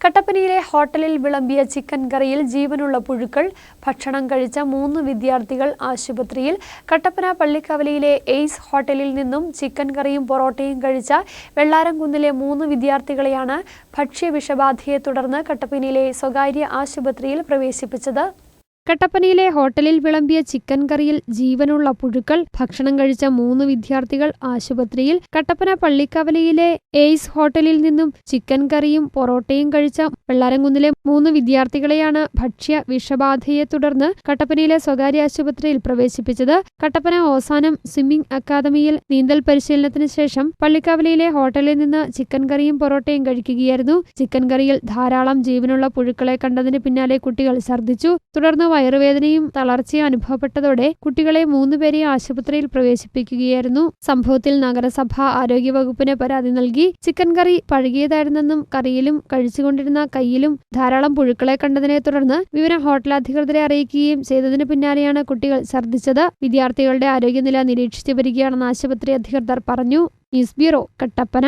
കട്ടപ്പനയിലെ ഹോട്ടലിൽ വിളമ്പിയ ചിക്കൻ കറിയിൽ ജീവനുള്ള പുഴുക്കൾ ഭക്ഷണം കഴിച്ച മൂന്ന് വിദ്യാർത്ഥികൾ ആശുപത്രിയിൽ കട്ടപ്പന പള്ളിക്കവലയിലെ എയ്സ് ഹോട്ടലിൽ നിന്നും ചിക്കൻ കറിയും പൊറോട്ടയും കഴിച്ച വെള്ളാരംകുന്നിലെ മൂന്ന് വിദ്യാർത്ഥികളെയാണ് ഭക്ഷ്യവിഷബാധയെ തുടർന്ന് കട്ടപ്പനയിലെ സ്വകാര്യ ആശുപത്രിയിൽ പ്രവേശിപ്പിച്ചത്. കട്ടപ്പനയിലെ ഹോട്ടലിൽ വിളമ്പിയ ചിക്കൻ കറിയിൽ ജീവനുള്ള പുഴുക്കൾ ഭക്ഷണം കഴിച്ച മൂന്ന് വിദ്യാർത്ഥികൾ ആശുപത്രിയിൽ കട്ടപ്പന പള്ളിക്കവലയിലെ എയ്സ് ഹോട്ടലിൽ നിന്നും ചിക്കൻ കറിയും പൊറോട്ടയും കഴിച്ച വെള്ളാരംകുന്നിലെ മൂന്ന് വിദ്യാർത്ഥികളെയാണ് ഭക്ഷ്യ വിഷബാധയെ തുടർന്ന് കട്ടപ്പനയിലെ സ്വകാര്യ ആശുപത്രിയിൽ പ്രവേശിപ്പിച്ചത്. കട്ടപ്പന ഓസാനം സ്വിമ്മിംഗ് അക്കാദമിയിൽ നീന്തൽ പരിശീലനത്തിന് ശേഷം പള്ളിക്കവലയിലെ ഹോട്ടലിൽ നിന്ന് ചിക്കൻ കറിയും പൊറോട്ടയും കഴിക്കുകയായിരുന്നു. ചിക്കൻ കറിയിൽ ധാരാളം ജീവനുള്ള പുഴുക്കളെ കണ്ടതിന് പിന്നാലെ കുട്ടികൾ ഛർദ്ദിച്ചു. തുടർന്ന് വയറുവേദനയും തളർച്ചയും അനുഭവപ്പെട്ടതോടെ കുട്ടികളെ മൂന്നുപേരെയും ആശുപത്രിയിൽ പ്രവേശിപ്പിക്കുകയായിരുന്നു. സംഭവത്തിൽ നഗരസഭ ആരോഗ്യവകുപ്പിന് പരാതി നൽകി. ചിക്കൻ കറി പഴകിയതായിരുന്നെന്നും കറിയിലും കഴിച്ചുകൊണ്ടിരുന്ന കയ്യിലും ധാരാളം പുഴുക്കളെ കണ്ടതിനെ തുടർന്ന് വിവരം ഹോട്ടൽ അധികൃതരെ അറിയിക്കുകയും ചെയ്തതിനു പിന്നാലെയാണ് കുട്ടികൾ ഛർദ്ദിച്ചത്. വിദ്യാർത്ഥികളുടെ ആരോഗ്യനില നിരീക്ഷിച്ചു വരികയാണെന്ന് ആശുപത്രി അധികൃതർ പറഞ്ഞു. News bureau Kattappana.